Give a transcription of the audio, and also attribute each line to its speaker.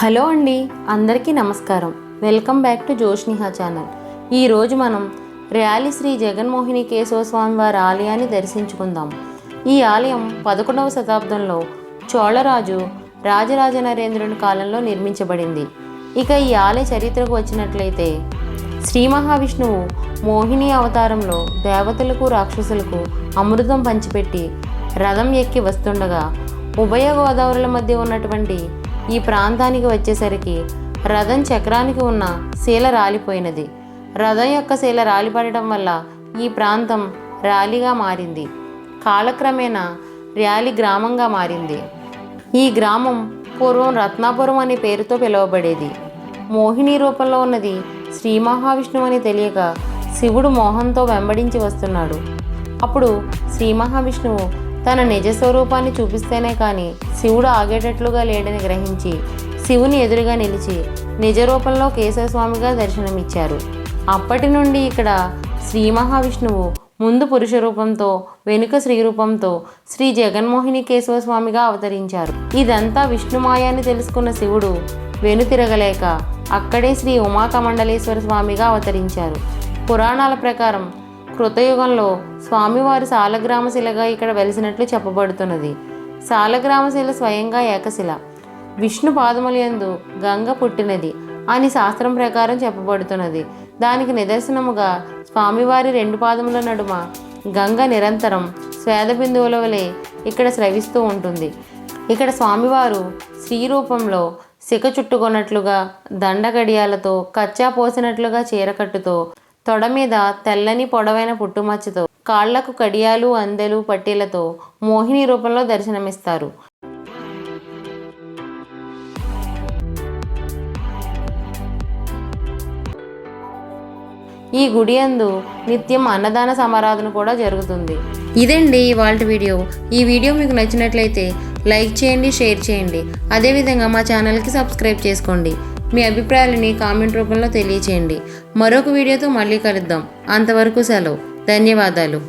Speaker 1: Hello అండి అందరికీ నమస్కారం. Welcome back to Joshniha channel. ఈరోజు మనం ర్యాలీ శ్రీ జగన్మోహిని కేశవ స్వామి వారి ఆలయాన్ని దర్శించుకుందాం. ఈ ఆలయం పదకొండవ శతాబ్దంలో చోళరాజు రాజరాజ నరేంద్రుని కాలంలో నిర్మించబడింది. ఇక ఈ ఆలయ చరిత్రకు వచ్చినట్లయితే శ్రీ మహావిష్ణువు మోహిని అవతారంలో దేవతలకు రాక్షసులకు అమృతం పంచిపెట్టి రథం ఎక్కి వస్తుండగా ఉభయ గోదావరుల మధ్య ఉన్నటువంటి ఈ ప్రాంతానికి వచ్చేసరికి రథం చక్రానికి ఉన్న శీల రాలిపోయినది. రథం యొక్క శీల రాలిపడటం వల్ల ఈ ప్రాంతం ర్యాలీగా మారింది. కాలక్రమేణా ర్యాలీ గ్రామంగా మారింది. ఈ గ్రామం పూర్వం రత్నాపురం అనే పేరుతో పిలువబడేది. మోహిని రూపంలో ఉన్నది శ్రీ మహావిష్ణువు అని తెలియక శివుడు మోహంతో వెంబడించి వస్తున్నాడు. అప్పుడు శ్రీ మహావిష్ణువు తన నిజ స్వరూపాన్ని చూపిస్తేనే కానీ శివుడు ఆగేటట్లుగా లేడని గ్రహించి శివుని ఎదురుగా నిలిచి నిజ రూపంలో కేశవస్వామిగా దర్శనమిచ్చారు. అప్పటి నుండి ఇక్కడ శ్రీ మహావిష్ణువు ముందు పురుష రూపంతో వెనుక శ్రీ రూపంతో శ్రీ జగన్మోహిని కేశవ స్వామిగా అవతరించారు. ఇదంతా విష్ణుమాయాన్ని తెలుసుకున్న శివుడు వెనుతిరగలేక అక్కడే శ్రీ ఉమాకమండలేశ్వర స్వామిగా అవతరించారు. పురాణాల ప్రకారం కృతయుగంలో స్వామివారి సాలగ్రామశిలగా ఇక్కడ వెలిసినట్లు చెప్పబడుతున్నది. సాలగ్రామశిల స్వయంగా ఏకశిల. విష్ణు పాదములందు గంగ పుట్టినది అని శాస్త్రం ప్రకారం చెప్పబడుతున్నది. దానికి నిదర్శనముగా స్వామివారి రెండు పాదముల నడుమ గంగ నిరంతరం స్వేద బిందువుల వలె ఇక్కడ స్రవిస్తూ ఉంటుంది. ఇక్కడ స్వామివారు స్త్రీ రూపంలో సిక చుట్టుకొన్నట్లుగా దండ గడియాలతో కచ్చా పోసినట్లుగా చీరకట్టుతో తొడ మీద తెల్లని పొడవైన పుట్టుమచ్చతో కాళ్ళకు కడియాలు అందెలు పట్టీలతో మోహిని రూపంలో దర్శనమిస్తారు. ఈ గుడి అందు నిత్యం అన్నదాన సమారాధన కూడా జరుగుతుంది. ఇదండి ఇవాళ వీడియో. ఈ వీడియో మీకు నచ్చినట్లయితే లైక్ చేయండి షేర్ చేయండి. అదేవిధంగా మా ఛానల్కి సబ్స్క్రైబ్ చేసుకోండి. మీ అభిప్రాయాలని కామెంట్ రూపంలో తెలియచేయండి. మరొక వీడియోతో మళ్ళీ కలుద్దాం. అంతవరకు సెలవు. ధన్యవాదాలు.